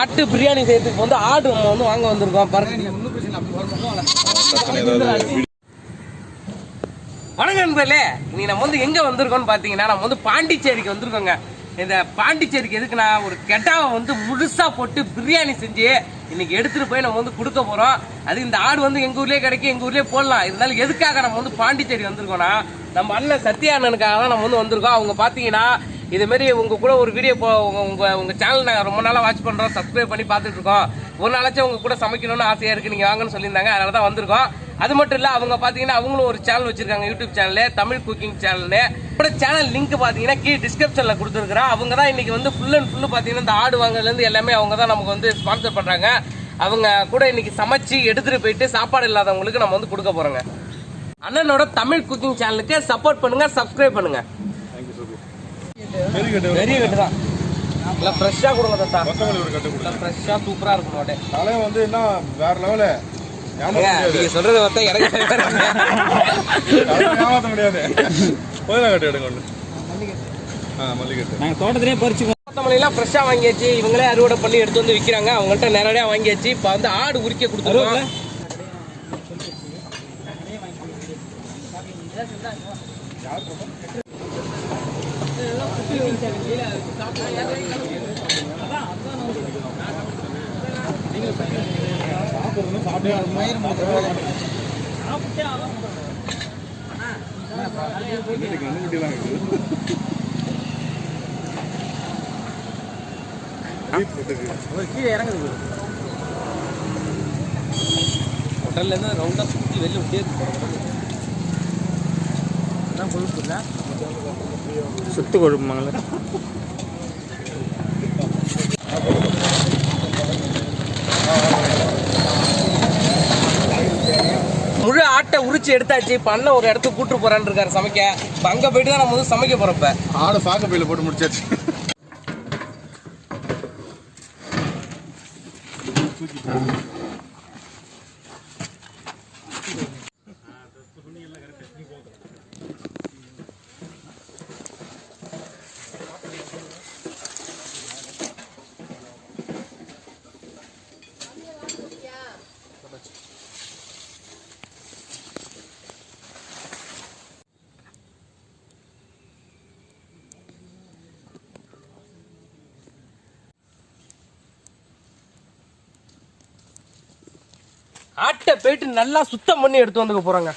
ஆட்டு பிரியாணி செய்யறதுக்கு வந்து ஆடு நம்ம வந்து வாங்க வந்திருக்கோம். பாருங்க. வணக்கம் நண்பர்களே. இன்னைக்கு நம்ம வந்து எங்க வந்திருக்கோம்னு பாத்தீங்கன்னா நம்ம வந்து பாண்டிச்சேரிக்கு வந்திருக்கோங்க. இந்த பாண்டிச்சேரிக்கு எதுக்குன்னா ஒரு கெட்டாவை வந்து முழுசா போட்டு பிரியாணி செஞ்சு இன்னைக்கு எடுத்துட்டு போய் நம்ம வந்து கொடுக்க போறோம். அது இந்த ஆடு வந்து எங்க ஊர்லயே கிடைக்கும் எங்க ஊர்லயே போடலாம். இருந்தாலும் எதுக்காக நம்ம வந்து பாண்டிச்சேரி வந்திருக்கோம்னா நம்ம அண்ணன் சத்யா அண்ணனுக்காக தான் நம்ம வந்து வந்திருக்கோம். அவங்க பாத்தீங்கன்னா இதுமாரி உங்கள் கூட ஒரு வீடியோ போ உங்கள் சேனல் நாங்கள் ரொம்ப நாளாக வாட்ச் பண்ணுறோம் சப்ஸ்கிரைப் பண்ணி பார்த்துட்ருக்கோம். ஒரு நாளாச்சும் உங்கள் கூட சமைக்கணும்னு ஆசையாக இருக்குது நீங்கள் வாங்கன்னு சொல்லியிருந்தாங்க அதனால தான் வந்திருக்கோம். அது மட்டும் இல்லை அவங்க பார்த்தீங்கன்னா அவங்களும் ஒரு சேனல் வச்சிருக்காங்க யூடியூப் சேனல் தமிழ் குக்கிங் சேனல்னு கூட சேனல் லிங்க் பார்த்தீங்கன்னா கீழே டிஸ்கிரிப்ஷனில் கொடுத்துருக்குறோம். அவங்க தான் இன்றைக்கி வந்து ஃபுல் அண்ட் ஃபுல்லு பார்த்தீங்கன்னா இந்த ஆடு வாங்கலேருந்து எல்லாமே அவங்க தான் நமக்கு வந்து ஸ்பான்சர் பண்ணுறாங்க அவங்க கூட இன்றைக்கி சமைச்சு எடுத்துகிட்டு போயிட்டு சாப்பாடு இல்லாதவங்களுக்கு நம்ம வந்து கொடுக்க போகிறோங்க அண்ணனோட தமிழ் குக்கிங் சேனலுக்கு சப்போர்ட் பண்ணுங்கள் சப்ஸ்கிரைப் பண்ணுங்கள் பெரிய கட்டு. தான். இல்லை ஃப்ரெஷ்ஷாக கொடுங்க தாத்தா. கொத்தமல்லி ஒரு கட்டு நல்லா ஃப்ரெஷ்ஷாக சூப்பராக இருக்கும் நோட்டே தலையை வந்து என்ன வேற லெவலு நீங்க சொல்றது பார்த்தா எனக்கு ஏமாத்த முடியாது. புதினா கட்டு எடுங்க ஒன்று மல்லிகட்டு நாங்கள் தோட்டத்திலே பறிச்சு கொத்தமல்லிலாம் ஃப்ரெஷ்ஷாக வாங்கியாச்சு. இவங்களே அறுவடை பண்ணி எடுத்து வந்து விற்கிறாங்க அவங்கள்ட்ட நேரடியாக வாங்கியாச்சு. இப்போ வந்து ஆடு உரிக்க கொடுத்துருக்கோம். கீழே இறங்குது ஹோட்டல்லேருந்து ரவுண்டாக சுற்றி வெளில விட்டே அதான் கொழுப்பு இல்லை சுத்து கொழுப்புமாங்களே முழு ஆட்டை உரிச்சு எடுத்தாச்சு. அண்ணன் ஒரு இடத்துக்கு கூட்டு போறான்னு இருக்காரு சமைக்க. அங்கே போயிட்டு தான் நம்ம வந்து சமைக்க போகிறோம் இப்போ. ஆடு சாக்கு பையில போட்டு முடிச்சாச்சு. ஆட்டை போயிட்டு நல்லா சுத்தம் பண்ணி எடுத்து வந்துக்க போறாங்க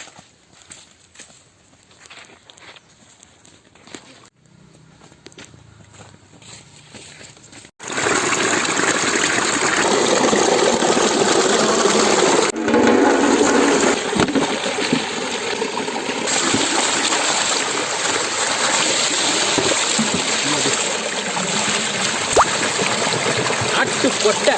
ஆட்டு கொட்டை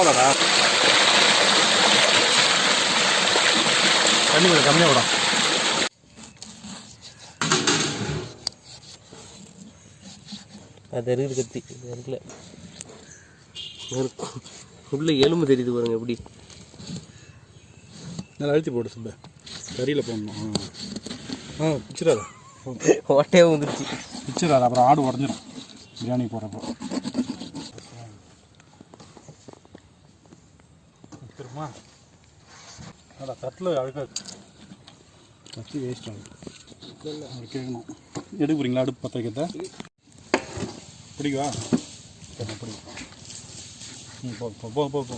போகலடா தண்ணி கொஞ்சம் கம்மியாக விடும் அது இருக்குது கத்தி. இருக்குல்ல. உள்ள எலும்பு தெரியுது பாருங்க எப்படி? நல்லா அழுத்தி போடு சுப்ப. கறியில் போடணும். ஆ. பிச்சிடாத ஓட்டையே வந்துருச்சு. பிச்சிடாத அப்புறம் ஆடு உடஞ்சிரும். பிரியாணி போடுறப்போ. திரும்ப அடா தட்டில் அழுக்க கத்தி வேஸ்ட் அது கேட்கணும். எடுக்க போகிறீங்களா அடுப்பு பற்ற வைக்கிறத? பிடிக்கவா சரி பிடிக்கும் ம் போ போ போ போ போ.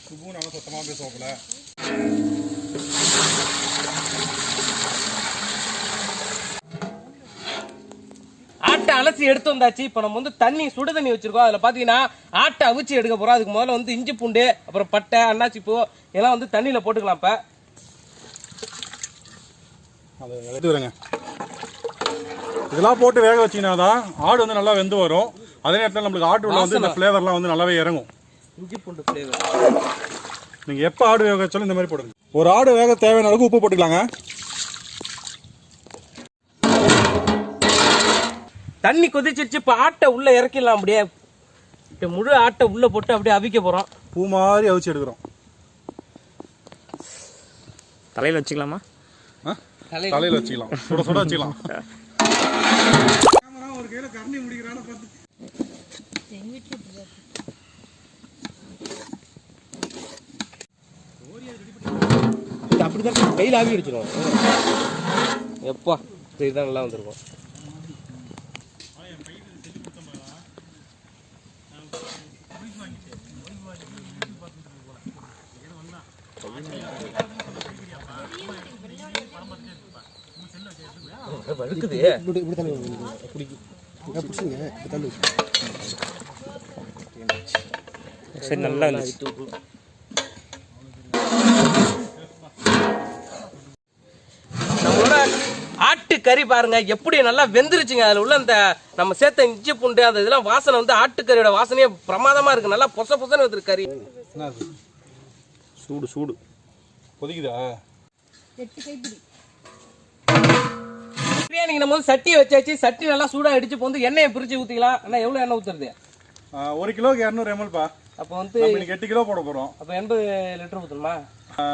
சுப்பு நல்லா சுத்தமாக பேசுவாப்புல ஆட்டை அலசி எடுத்து வந்தாச்சு. இப்போ நம்ம வந்து தண்ணி சுடு தண்ணி வச்சிருக்கோம். அதில் பார்த்தீங்கன்னா ஆட்டை அவிச்சு எடுக்க போகிறோம் அதுக்கு முதல்ல வந்து இஞ்சி பூண்டு அப்புறம் பட்டை அன்னாச்சி பூ இதெல்லாம் வந்து தண்ணியில் போட்டுக்கலாம் இப்போ. இதெல்லாம் போட்டு வேக வச்சீங்கன்னா தான் ஆடு வந்து நல்லா வெந்து வரும். அதே நேரத்தில் நம்மளுக்கு ஆட்டு உள்ள வந்து இந்த ஃப்ளேவர்லாம் வந்து நல்லாவே இறங்கும். இஞ்சி பூண்டு ஃப்ளேவர் நீங்கள் எப்போ ஆடு வேக வச்சாலும் இந்த மாதிரி போடுங்க. ஒரு ஆடு வேக தேவையான அளவுக்கு உப்பு போட்டுக்கலாங்க. தண்ணி கொதிச்சிருச்சு இப்போ ஆட்டை உள்ள இறக்கிடலாம் அப்படியே. இப்போ முழு ஆட்டை உள்ள போட்டு அப்படியே அவிக்க போறோம். பூ மாதிரி அவிச்சு எடுக்கிறோம். தலையில் வச்சுக்கலாமா? தலையில. வச்சுக்கலாம். சுட சுட வச்சுக்கலாம். ஒரு கையில கரண்டி முடிக்கிறான்னு பார்த்து அப்படிதான் கையில் ஆவி அடிச்சிடும் எப்பா இதுதான் நல்லா வந்திருக்கும். வழுக்குது சரி நல்லா இருந்துச்சு. நம்மளோட ஆட்டு கறி பாருங்க எப்படி நல்லா வெந்துருச்சுங்க. அதுல உள்ள அந்த நம்ம சேர்த்த இஞ்சி பூண்டு அந்த இதெல்லாம் வாசனை வந்து ஆட்டுக்கறியோட வாசனையே பிரமாதமா இருக்கு. நல்லா பொச பொசன்னு வந்துருக்கு கறி? சூடு சூடு. கொதிக்குதா? பிரியாணிக்கு நம்ம வந்து சட்டியை வச்சாச்சு சட்டி நல்லா சூடா அடிச்சு வந்து எண்ணெயை பிரிச்சு ஊத்திக்கலாம். அண்ணா எவ்வளவு எண்ணெய் ஊத்துறது? ஆ, ஒரு கிலோக்கு இரநூறு எம்எல்பா அப்போ வந்து நம்ம இன்னைக்கு எட்டு கிலோ போட போறோம். அப்போ எண்பது லிட்டர் ஊத்தணுமா? ஆ,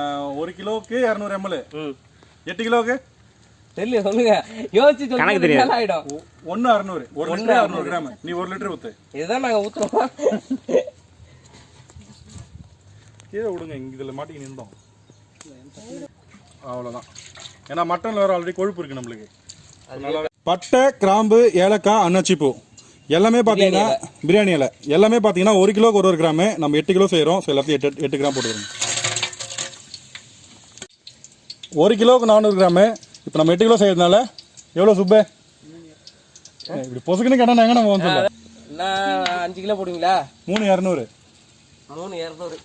ஒரு கிலோக்கு இரநூறு எம்எல் எட்டு கிலோக்கு தெரியல சொல்லுங்க. யோசிச்சு கணக்கு சொல்லுங்க தெரியாது. ஆயிடும்? ஒன்று அறுநூறு. ஒரு லிட்டர் அறுநூறு. கிராம் நீ ஒரு லிட்டர் ஊத்து. இதுதான் நாங்க ஊத்துறோம்? கீழே விடுங்க இங்க இதில் மாட்டி நின்றோம். அவ்வளோதான் ஏன்னா மட்டனில் வேறு ஆல்ரெடி கொழுப்பு இருக்கு நம்மளுக்கு. பட்டை கிராம்பு ஏலக்காய் அன்னாச்சிப்பூ எல்லாமே பார்த்தீங்கன்னா பிரியாணி இலை. எல்லாமே பார்த்தீங்கன்னா ஒரு கிலோக்கு ஒரு ஒரு கிராமு. நம்ம எட்டு கிலோ செய்கிறோம் ஸோ எல்லாத்தையும் எட்டு எட்டு கிராம் போட்டுக்கிறோம். ஒரு கிலோவுக்கு நானூறு கிராமு. இப்போ நம்ம எட்டு கிலோ செய்யறதுனால எவ்வளோ சுப்பு? இப்படி பொசுக்குன்னு கேட்டால் எங்கே நம்ம வந்து அஞ்சு கிலோ போடுவீங்களா? மூணு இரநூறு. மூணு இரநூறு.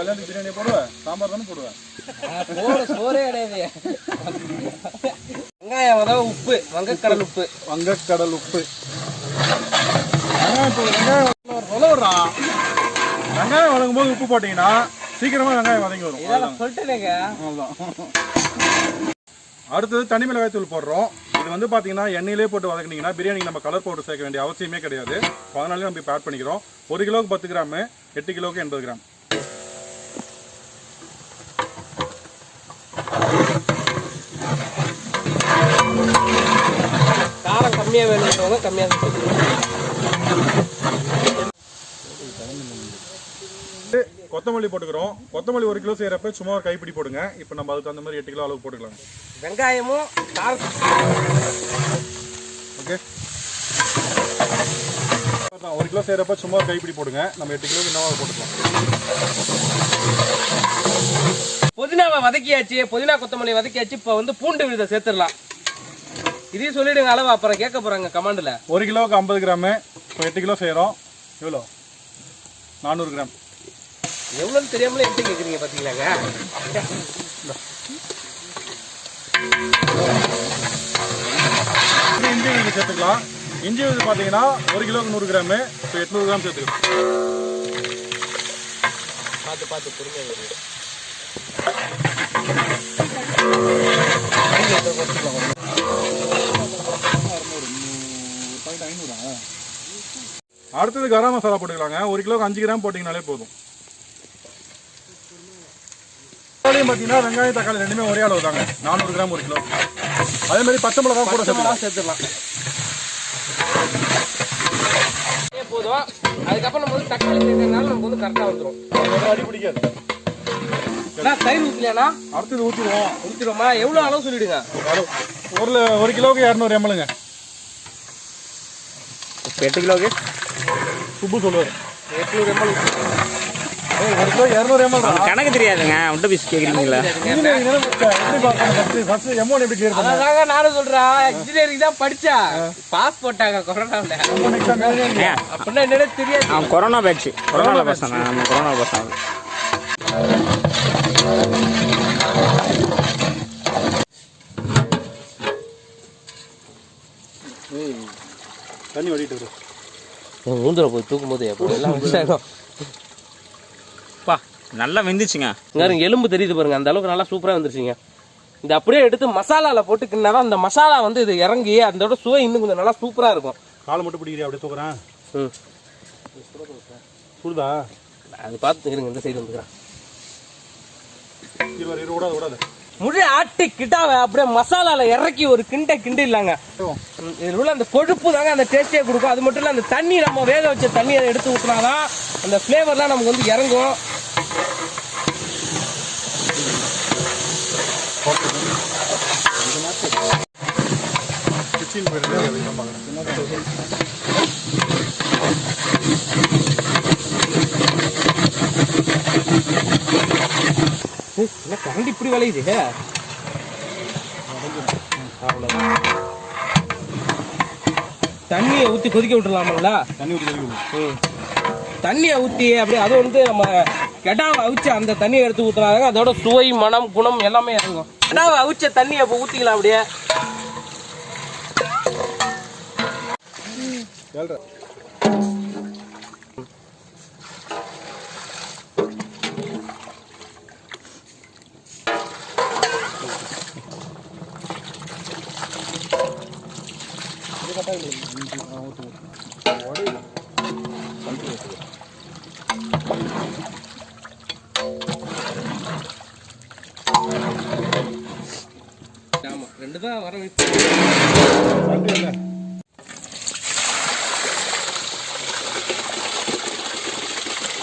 கல்யாணத்துக்கு பிரியாணி போடுவேன் சாம்பார் தானே போடுவேன். போட சோறே கிடையாது. வெங்காயம் அதாவது உப்பு வங்கக்கடல் உப்பு. வங்கக்கடல் உப்பு. வெங்காயம் வெங்காயம் வெங்காயம் வதங்கும் போது உப்பு போட்டீங்கன்னா சீக்கிரமா வெங்காயம் வதங்கி வரும். இதெல்லாம் சொல்லிட்டேங்க அவ்வளவுதான். அடுத்தது தனி மிளகாய் தூள் போடுறோம். இது வந்து பார்த்தீங்கன்னா எண்ணெயிலே போட்டு வதக்குனீங்கன்னா பிரியாணிக்கு நம்ம கலர் பவுடர் சேர்க்க வேண்டிய அவசியமே கிடையாது. அதனாலே நம்ம இப்போ ஆட் பண்ணிக்கிறோம். ஒரு கிலோவுக்கு பத்து கிராம் எட்டு கிலோவுக்கு எண்பது கிராம். காரம் கம்மியா வேணுன்றவங்க கம்மியா சேர்த்துக்கணும். கொத்தமல்லி போட்டுக்கிறோம். கொத்தமல்லி ஒரு கிலோ செய்யறப்ப சும்மா ஒரு கைப்பிடி போடுங்க. இப்போ நம்ம அதுக்கு தகுந்த மாதிரி எட்டு கிலோ அளவு போட்டுக்கலாம். வெங்காயமும் ஓகே. ஒரு கிலோ செய்யறப்ப சும்மா கைப்பிடி போடுங்க. நம்ம எட்டு கிலோக்கு என்னவா போட்டுக்கலாம். புதினாவை வதக்கியாச்சு. புதினா கொத்தமல்லி வதக்கியாச்சு. இப்போ வந்து பூண்டு விழுதை சேர்த்துடலாம். இதையும் சொல்லிடுங்க அளவு. அப்புறம் கேட்க போறாங்க கமாண்டில் ஒரு கிலோவுக்கு ஐம்பது கிராமு. இப்போ எட்டு கிலோ செய்கிறோம் எவ்வளோ? நானூறு கிராம். எவ்வளோன்னு தெரியாமலே எப்படி கேட்குறீங்க பார்த்தீங்களாங்க இஞ்சி விழுது சேர்த்துக்கலாம். இஞ்சி விழுது பார்த்தீங்கன்னா ஒரு கிலோவுக்கு நூறு கிராமு. இப்போ எட்நூறு கிராம் சேர்த்துக்கலாம் பார்த்து பார்த்து பொறுமையாக அடுத்தது கரம் மசாலா போட்டுக்கலாங்க. ஒரு கிலோவுக்கு அஞ்சு கிராம் போட்டிங்கனாலே போதும். தக்காளியும் பார்த்தீங்கன்னா வெங்காயம் தக்காளி ரெண்டுமே ஒரே அளவு தாங்க. நானூறு கிராம் ஒரு கிலோ அதே மாதிரி பச்சை மிளகா கூட சேர்த்துக்கலாம். சேர்த்துடலாம். இதே போதும். அதுக்கப்புறம் நம்ம வந்து தக்காளி சேர்க்கறதுனால நமக்கு வந்து கரெக்டாக வந்துடும் அடி பிடிக்காது. தயிர் ஊற்றலையாண்ணா அடுத்தது ஊற்றிடுவோம் ஊற்றிடுவோமா எவ்வளோ அளவு சொல்லிடுங்க. ஒரு ஒரு கிலோவுக்கு இரநூறு எம்எல்ங்க எட்டு கிலோக்கு சுப்பு சொல்லுவார் எட்நூறு எம்எல் கிலோ இரநூறு எம்எல் கணக்கு தெரியாதுங்க அவன்கிட்ட பீஸ் கேட்குறீங்களா எப்படி பார்க்கணும் ஃபர்ஸ்ட் எமௌண்ட் எப்படி கிளியர் பண்ண? அதாங்க நானும் சொல்றேன். இன்ஜினியரிங் தான் படிச்சா. பாஸ் போட்டாங்க கொரோனாவில் அப்படின்னா என்னடே தெரியாது. அவன் கொரோனா பேட்ச் கொரோனா பசங்க நம்ம கொரோனா பசங்க தண்ணி ஓடிட்டு வரும் மூந்திர போய் தூக்கும் போது எல்லாம் பா நல்லா வெந்துச்சுங்க. இங்க எலும்பு தெரியுது பாருங்க. அந்த அளவுக்கு நல்லா சூப்பரா வந்துருச்சுங்க. இந்த அப்படியே எடுத்து மசாலால போட்டு கிண்ணாதான் அந்த மசாலா வந்து இது இறங்கி அதோட சுவை இன்னும் கொஞ்சம் நல்லா சூப்பரா இருக்கும். காலை மட்டும் பிடிக்கிறீ அப்படியே தூக்குறேன். ம். சுடுதா? அது பார்த்து இருங்க இந்த சைடு வந்துக்கிறேன். முழு ஆட்டி கிட்டாவை அப்படியே மசாலால இறக்கி ஒரு கிண்ட கிண்டு இல்லைங்க. இதில் உள்ள அந்த கொழுப்பு தாங்க அந்த டேஸ்டே கொடுக்கும். அது மட்டும் இல்லை அந்த தண்ணி நம்ம வேக வச்ச தண்ணியை எடுத்து ஊற்றினாதான் அந்த ஃப்ளேவர்லாம் நமக்கு வந்து இறங்கும். சின்ன என்ன கரண்டி இப்படி விளையுது? அவ்வளோதான் தண்ணியை ஊற்றி கொதிக்க விட்டுலாமாங்களா தண்ணி ஊற்றி ம். தண்ணியை ஊற்றி அப்படியே அது வந்து நம்ம கெடாவை அவிச்சு அந்த தண்ணியை எடுத்து ஊற்றினாங்க அதோட சுவை மனம் குணம் எல்லாமே இறங்கும். கெடாவை அவிச்ச தண்ணியை இப்போ ஊற்றிக்கலாம் அப்படியே. ஆமாம் ரெண்டு தான் வர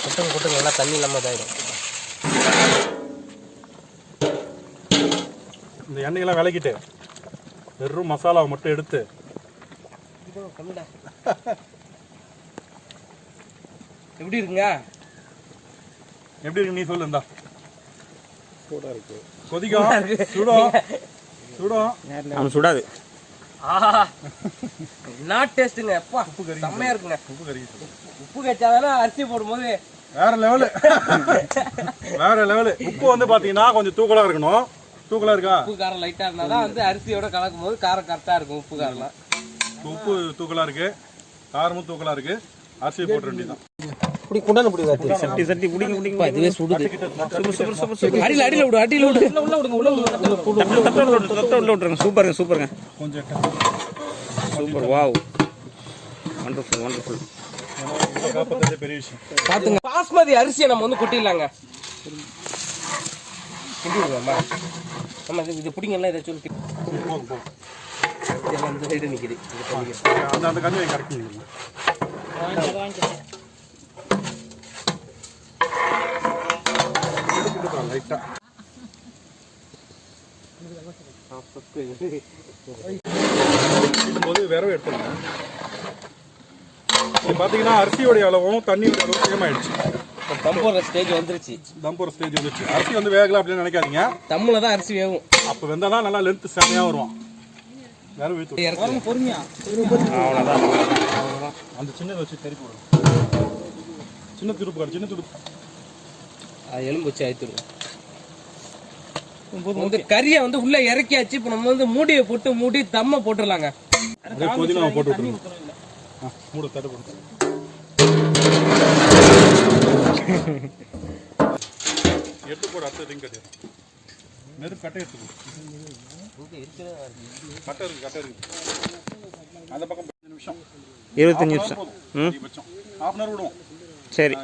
கொட்டுங்க கொட்டுங்க நல்லா தண்ணி இல்லாமல் இதாயிடும் இந்த எண்ணெயெல்லாம் விளக்கிட்டு வெறும் மசாலாவை மட்டும் எடுத்து எப்படி இருக்குங்க எப்படி இருக்கு நீ சொல்லு இந்தா. சூடா இருக்கு. கொதிக்கும். சுடும் சுடும் அவன் சுடாது. என்ன டேஸ்ட்டுங்க எப்பா செம்மையா இருக்குங்க. உப்பு கறி உப்பு கச்சாதானே அரிசி போடும்போது? வேற லெவலு வேற லெவலு உப்பு வந்து பாத்தீங்கன்னா கொஞ்சம் தூக்கலா இருக்கணும். தூக்கலா இருக்கா? உப்பு காரம் லைட்டா இருந்தா தான் வந்து அரிசியோட கலக்கும் போது காரம் கரெக்டா இருக்கும் உப்பு காரம்லாம். உப்பு தூக்கலா இருக்கு. காரமும் தூக்கலா இருக்கு. அரிசி போட்டு வேண்டியதான் இப்படி குண்டான சட்டி சட்டி குடிங்க குடிங்க. இதுவே சுடுது. சூப்பர் சூப்பர் சூப்பர் அடியில் அடியில் விடு அடியில் விடு. உள்ள உள்ள விடுங்க உள்ள விடுங்க. உள்ள சூப்பருங்க சூப்பருங்க. கொஞ்சம் சூப்பர் வாவ். வண்டர்ஃபுல் பெரிய விஷயம். பாத்துங்க. பாஸ்மதி அரிசியை நம்ம வந்து கொட்டிடலாங்க. கிண்டி விடுவோம்மா ஆமா இது பிடிங்கலாம் போதும் போதும் இதெல்லாம் இந்த சைடு இது பண்ணிக்கிறேன். அந்த அந்த கஞ்சி கரெக்ட் லைட்டா போது விரவு எடுத்துருங்க இப்போ பார்த்தீங்கன்னா அரிசியோடைய அளவும் தண்ணியோட அளவும் சேம் ஆயிடுச்சு. இப்போ தம் போடுற ஸ்டேஜ் வந்துருச்சு. தம் ஸ்டேஜ் வந்துச்சு அரிசி வந்து வேகல அப்படின்னு நினைக்காதீங்க. தம்மில் தான் அரிசி வேகும். அப்போ வெந்தால் தான் நல்லா லென்த் செமையாக வரும் விரவு ஊற்றி பொறுமையா? அவ்வளோதான் அந்த சின்னதை வச்சு கறி போடுங்க சின்ன துடுப்பு காடு சின்ன துடுப்பு. அது எலும்பு வச்சு அழுத்திடுவோம் வந்து கறியை வந்து உள்ள இறக்கியாச்சு. இப்போ நம்ம வந்து மூடியை போட்டு மூடி தம்ம போட்டுடலாங்க. புதினா போட்டு விட்டுருங்க ஆ மூடு தட்டு போடு. எடுத்து போடு அடுத்த ரிங் நெருப்பு கட்டை எடுத்து போடு கட்டை இருக்கு கட்டை இருக்கு. அந்த பக்கம் நிமிஷம். இருபத்தஞ்சு நிமிஷம். ஹாஃப் அன் விடுவோம். சரி.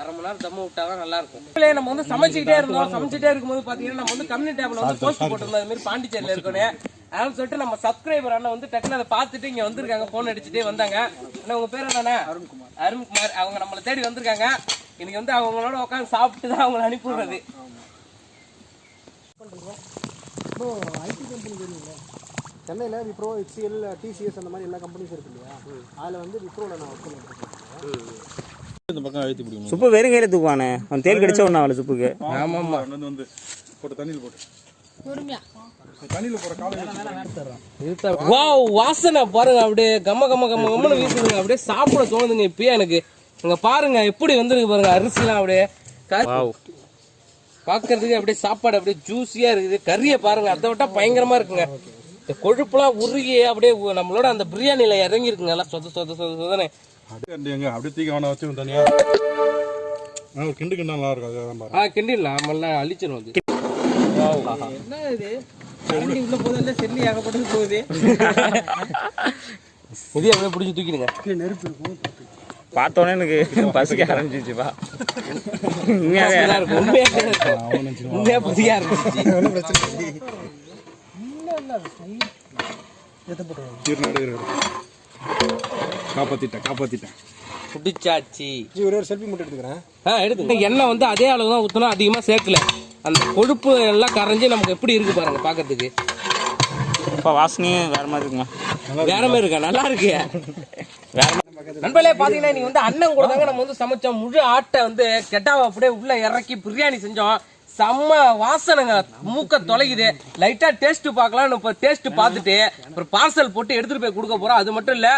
அரை மணி நேரம் தம்ம விட்டாதான் நல்லா இருக்கும். இல்லையே நம்ம வந்து சமைச்சுக்கிட்டே இருந்தோம். சமைச்சிட்டே இருக்கும்போது பாத்தீங்கன்னா நம்ம வந்து கம்யூனிட்டி டேப்ல வந்து போஸ்ட் போட்டிருந்தோம் அது மாதிரி பாண்டிச்சேரியில இருக்கணும் அதனால சொல்லிட்டு நம்ம சப்ஸ்கிரைபர் அண்ணன் வந்து டக்குனு அதை பார்த்துட்டு இங்க வந்திருக்காங்க. போன் அடிச்சுட்டே வந்தாங்க. அண்ணா உங்க பேர் என்னண்ணா? அருண்குமார். அருண்குமார். அவங்க நம்மளை தேடி வந்திருக்காங்க. இன்னைக்கு வந்து அவங்களோட உட்காந்து சாப்பிட்டு தான் அவங்களை விடுறது சென்னையில் விப்ரோ ஹெச்சிஎல் டிசிஎஸ் அந்த மாதிரி எல்லா கம்பெனிஸ் இருக்கு இல்லையா? அதில் வந்து விப்ரோவில் நான் ஒர்க் பண்ணிட்டு இருக்கேன். இந்த பக்கம் அழுத்தி பிடிக்கணும். சுப்பு வெறும் கையில் தூக்குவானே. அவன் தேல் கடிச்சா ஒன்றும் அவளை சுப்புக்கு. ஆமா ஆமா வந்து வந்து போட்டு தண்ணியில் போட்டு. வாசனை பாருங்க அப்படியே கம்ம கம்ம கம்ம கம்மனு வீசுதுங்க. அப்படியே சாப்பிட தோணுதுங்க இப்பயே எனக்கு. இங்க பாருங்க எப்படி வந்திருக்கு பாருங்க அரிசிலாம் அப்படியே. க- வாவ் பாக்குறதுக்கு அப்படியே சாப்பாடு அப்படியே ஜூஸியா இருக்குது. கறியை பாருங்க அதை விட்டா பயங்கரமா இருக்குங்க. இந்த கொழுப்புலாம் உருகி அப்படியே நம்மளோட அந்த பிரியாணியில இறங்கி இருக்குங்க எல்லாம் சொத சொத சொத சொதனே அப்படியே அப்படியே தீக்க அவனை வச்சு தனியா. ஆ, ஒரு கிண்டு கிண்டா நல்லா இருக்கும் ஆ கிண்டிடலாம் நம்மள அழிச்சிடும் அது. என்ன இது? செல்லி ஏகப்பட்டது போகுது? இதே அப்படியே பிடிச்சி தூக்கிடுங்க. நெருப்பு பார்த்தோன்னே எனக்கு பசிக்க ஆரம்பிச்சிச்சுப்பா உண்மையாவே நல்லா இருக்கும்? உண்மையாக தீர்ந்து எடுக்கிறாரு காப்பாத்திட்டேன் காப்பாத்திட்டேன். பிடிச்சாச்சு ஜி ஒரே ஒரு செல்ஃபி மட்டும் எடுத்துக்கிறேன். ஆ எடுத்துங்க எண்ணெய் வந்து அதே அளவு தான் ஊற்றணும் அதிகமாக சேர்க்கல. அந்த கொழுப்பு எல்லாம் கரைஞ்சி நமக்கு எப்படி இருக்கு பாருங்க பார்க்கறதுக்கு. இப்போ வாசனையே வேற மாதிரி இருக்குமா வேற மாதிரி இருக்கா? நல்லா இருக்கு. வேற நண்பர்களே பாத்தீங்கன்னா நீங்க வந்து அண்ணன் கூட தாங்க நம்ம வந்து சமைச்சோம். முழு ஆட்டை வந்து கெட்டாவை அப்படியே உள்ள இறக்கி பிரியாணி செஞ்சோம். செம்ம வாசனைங்க. மூக்க தொலைக்குது லைட்டா டேஸ்ட் பார்க்கலாம் இப்போ டேஸ்ட் பார்த்துட்டு ஒரு பார்சல் போட்டு எடுத்துட்டு போய் கொடுக்க போறோம். அது மட்டும் இல்ல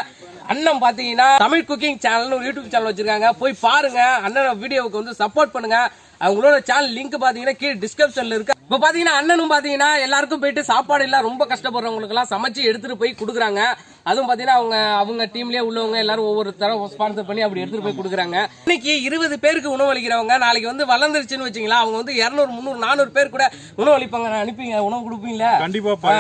அண்ணன் பாத்தீங்கன்னா தமிழ் குக்கிங் சேனல்னு ஒரு யூடியூப் சேனல் வச்சிருக்காங்க. போய் பாருங்க. அண்ணன் வீடியோவுக்கு வந்து சப்போர்ட் பண்ணுங்க. அவங்களோட சேனல் லிங்க் பாத்தீங்கன்னா கீழே டிஸ்கிரிப்ஷன்ல இருக்கு. இப்ப பாத்தீங்கன்னா அண்ணனும் பாத்தீங்கன்னா எல்லாருக்கும் போயிட்டு சாப்பாடு எல்லாம் ரொம்ப கஷ்டப்படுறவங்களுக்கு எல்லாம் சமைச்சு எடுத்துட்டு போய் கொடுக்குறாங்க. அதுவும் பாத்தீங்கன்னா அவங்க அவங்க டீம்லயே உள்ளவங்க எல்லாரும் ஒவ்வொரு தரம் ஸ்பான்சர் பண்ணி அப்படி எடுத்துட்டு போய் கொடுக்குறாங்க. இன்னைக்கு இருபது பேருக்கு உணவளிக்கிறவங்க நாளைக்கு வந்து வளர்ந்துருச்சுன்னு வச்சுங்களா அவங்க வந்து இருநூறு முந்நூறு நானூறு பேர் கூட உணவளிப்பாங்க அனுப்பிங்க உணவு கொடுப்பீங்களா கண்டிப்பா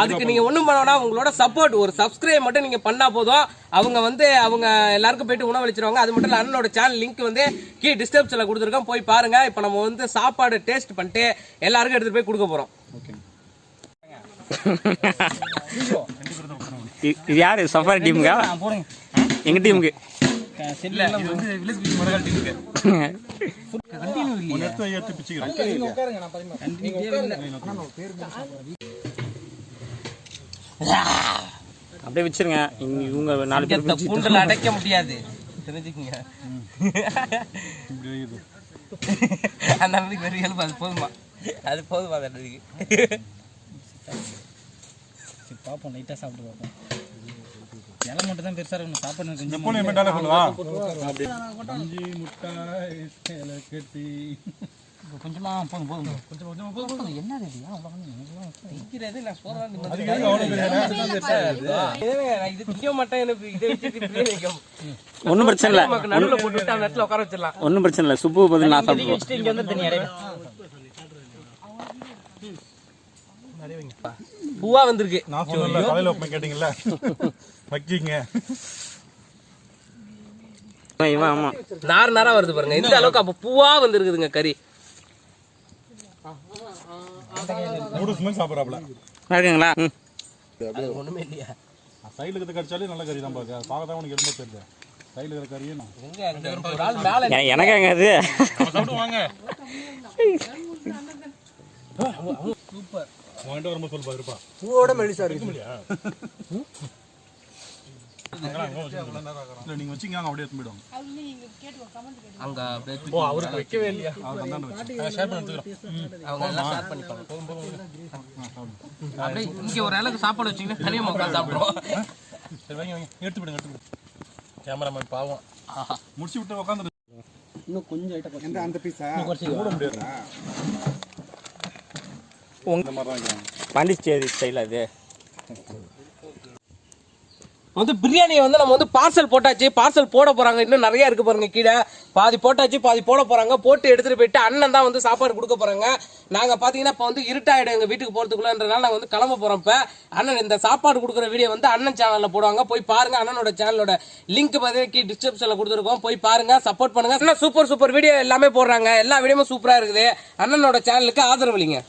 அதுக்கு- நீங்க ஒண்ணும் பண்ண வேணாம். உங்களோட சப்போர்ட் ஒரு சப்ஸ்கிரைப் மட்டும் நீங்க பண்ணா போதும். அவங்க வந்து அவங்க எல்லாருக்கும் போயிட்டு உணவளிச்சிருவாங்க அது மட்டும் இல்ல அண்ணனோட சேனல் லிங்க் வந்து கீ டிஸ்கிரிப்ஷன்ல கொடுத்துருக்கோம். போய் பாருங்க. இப்போ நம்ம வந்து சாப்பாடு டேஸ்ட் பண்ணிட்டு எல்லாருக்கும் எடுத்துட்டு போய் கொடுக்க போறோம். இ- இது யாரு? சஃபாரி டீமுக்கா? எங்க டீமுக்கு? உட்காருங்க அப்படியே வச்சிருங்க. இங்க இவங்க நாலு பேர் கூண்டுல அடைக்க முடியாது. தெரிஞ்சுக்கங்க. அந்த அண்ணனுக்கு வெறும் எலும்பு அது போதுமா? அது போதுமா அந்த அண்ணனுக்கு பார்ப்போம் லைட்டாக சாப்பிட்டு பார்ப்போம் இலை மட்டும் தான் பெருசாக இருக்கணும். சாப்பாடு கொஞ்சம் அஞ்சு முட்டாய் கட்டி. கொஞ்சமாக போதும் போதும். கொஞ்சம் போதும் போதும். நான் இது திங்க மாட்டேன் எனக்கு இதை. ஒன்றும் பிரச்சனை இல்லை. நடுவுல போட்டு அந்த இடத்துல உட்கார வச்சிடலாம். ஒன்றும் பிரச்சனை இல்லை. சுப்பு பதில் நான் சாப்பிடுவோம் இங்கே வந்து தண்ணி இடையில பூவா வந்திருக்கு. நான் சொன்னல காலையில ஒப்பனை கேட்டீங்கல்ல. வச்சிங்க இவன் ஆமா. நார் நாரா வருது பாருங்க. இந்த அளவுக்கு அப்ப பூவா வந்திருக்குதுங்க கறி. மூணு ஸ்மெல் சாப்பிட்றாப்ல இருக்குங்களா? ம். ஒண்ணுமே இல்லையா சைடுல இருக்கிறது கடிச்சாலே நல்ல கறி தான் பாக்க பார்க்க தான் உனக்கு எலும்பு தெரியுது சைடுல இருக்கிற கறியே நான். எனக்கு எங்க அது? சாப்பிட்டு வாங்க சூப்பர் வாங்கிட்டு வரும்போது சொல்லு பாருப்பா பூவோட மெலிசா இருக்கு. இல்ல நீங்க வச்சீங்க அப்படியே எடுத்து போயிடுவாங்க. அங்க அப்படியே ஓ அவருக்கு வைக்கவே இல்லையா? அவர் வச்சு. ஷேர் பண்ணி எடுத்துக்கிறோம். அவங்க எல்லாம் ஷேர் பண்ணிப்பாங்க. அப்படியே இங்க ஒரு அளவுக்கு சாப்பாடு வச்சீங்கன்னா தனியா உட்காந்து சாப்பிடுவோம். சரி வைங்க வைங்க. எடுத்து விடுங்க எடுத்து விடுங்க. கேமராமேன் பாவம். முடிச்சு விட்டு உட்காந்து இன்னும் கொஞ்சம் ஐட்டம் அந்த பீஸா மூட முடியாது பாண்டிச்சேரி ஸ்டைல் அது வந்து பிரியாணியை வந்து நம்ம வந்து பார்சல் போட்டாச்சு. பார்சல் போட போகிறாங்க இன்னும் நிறைய இருக்குது பாருங்கள் கீழே. பாதி போட்டாச்சு பாதி போட போகிறாங்க போட்டு எடுத்துகிட்டு போயிட்டு அண்ணன் தான் வந்து சாப்பாடு கொடுக்க போகிறாங்க நாங்கள் பார்த்தீங்கன்னா இப்போ வந்து இருட்டாயிடும் எங்கள் வீட்டுக்கு போறதுக்குள்ளன்றனால நாங்கள் வந்து கிளம்ப போகிறோம் இப்போ. அண்ணன் இந்த சாப்பாடு கொடுக்குற வீடியோ வந்து அண்ணன் சேனலில் போடுவாங்க. போய் பாருங்கள் அண்ணனோட சேனலோட லிங்க் பார்த்தீங்கன்னா கீ டிஸ்கிரிப்ஷனில் கொடுத்துருக்கோம். போய் பாருங்க சப்போர்ட் பண்ணுங்கள் அண்ணன் சூப்பர் சூப்பர் வீடியோ எல்லாமே போடுறாங்க. எல்லா வீடியோமும் சூப்பராக இருக்குது. அண்ணனோட சேனலுக்கு ஆதரவு இல்லைங்க.